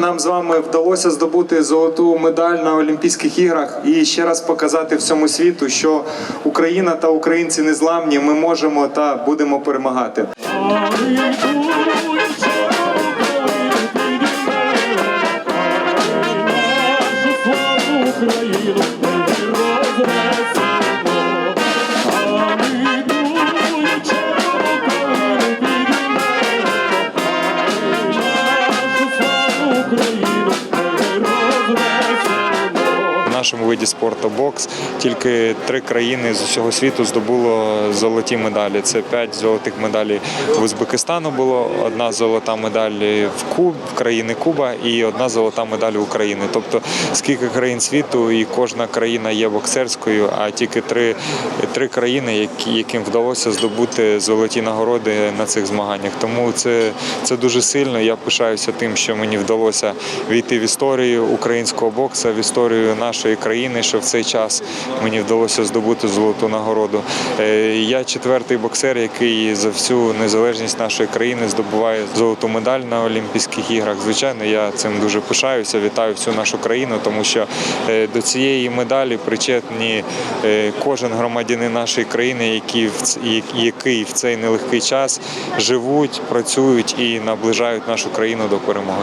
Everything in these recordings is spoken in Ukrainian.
Нам з вами вдалося здобути золоту медаль на Олімпійських іграх і ще раз показати всьому світу, що Україна та українці незламні. Ми можемо та будемо перемагати. Нашому виді спорту бокс тільки три країни з усього світу здобуло золоті медалі. Це п'ять золотих медалей в Узбекистану було, одна золота медаль в Куб, в країни Куба і одна золота медаль України. Тобто скільки країн світу, і кожна країна є боксерською, а тільки три, три країни, яким вдалося здобути золоті нагороди на цих змаганнях. Тому це, це дуже сильно. Я пишаюся тим, що мені вдалося війти в історію українського бокса, в історію нашої країни, що в цей час мені вдалося здобути золоту нагороду. Е, Я четвертий боксер, який за всю незалежність нашої країни здобуває золоту медаль на Олімпійських іграх. Звичайно, я цим дуже пишаюся. Вітаю всю нашу країну, тому що е, до цієї медалі причетні е, кожен громадянин нашої країни, і- який в цей нелегкий час живуть, працюють і наближають нашу країну до перемоги.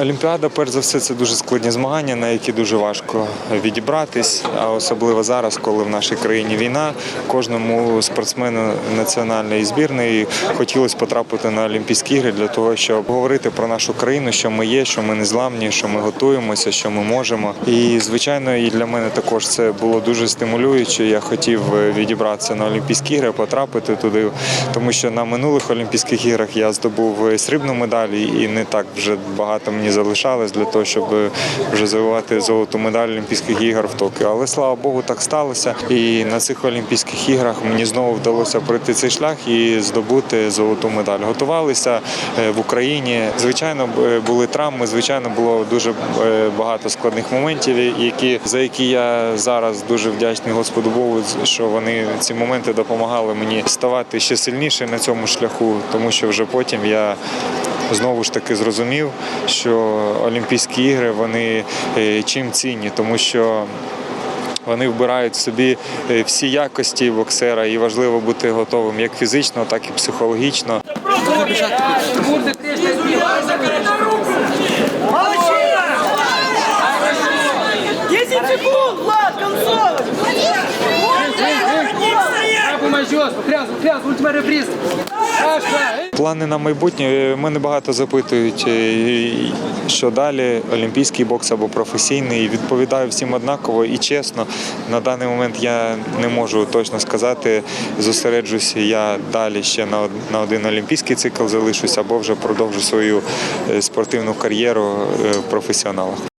Олімпіада, перш за все, це дуже складні змагання, на які дуже важко відібратись. А особливо зараз, коли в нашій країні війна, кожному спортсмену національної збірної хотілося потрапити на Олімпійські ігри для того, щоб говорити про нашу країну, що ми є, що ми не зламні, що ми готуємося, що ми можемо. І звичайно, і для мене також це було дуже стимулююче. Я хотів відібратися на Олімпійські ігри, потрапити туди, тому що на минулих Олімпійських іграх я здобув срібну медаль, і не так вже багато мені залишалось для того, щоб е, вже завоювати золоту медаль Олімпійських ігор в Токіо. Але слава Богу, так сталося. І на цих Олімпійських іграх мені знову вдалося пройти цей шлях і здобути золоту медаль. Готувалися е, в Україні. Звичайно, е, були травми. Звичайно, було дуже багато складних моментів, які за які я зараз дуже вдячний Господу Богу, що вони ці моменти допомагали мені ставати ще сильніше на цьому шляху, тому що вже потім я знову ж таки зрозумів, що Олімпійські ігри вони е, чим цінні, тому що. Вони вбирають в собі е, всі якості боксера, і важливо бути готовим як фізично, так і психологічно. Пряз, пряз, ультима ребриз. Саша, Плани на майбутнє Е, мене багато запитують, е, що далі олімпійський бокс або професійний. Відповідаю всім однаково і чесно. На даний момент я не можу точно сказати. Зосереджуся я далі ще на один олімпійський цикл залишусь або вже продовжу свою е, спортивну кар'єру в професіоналах.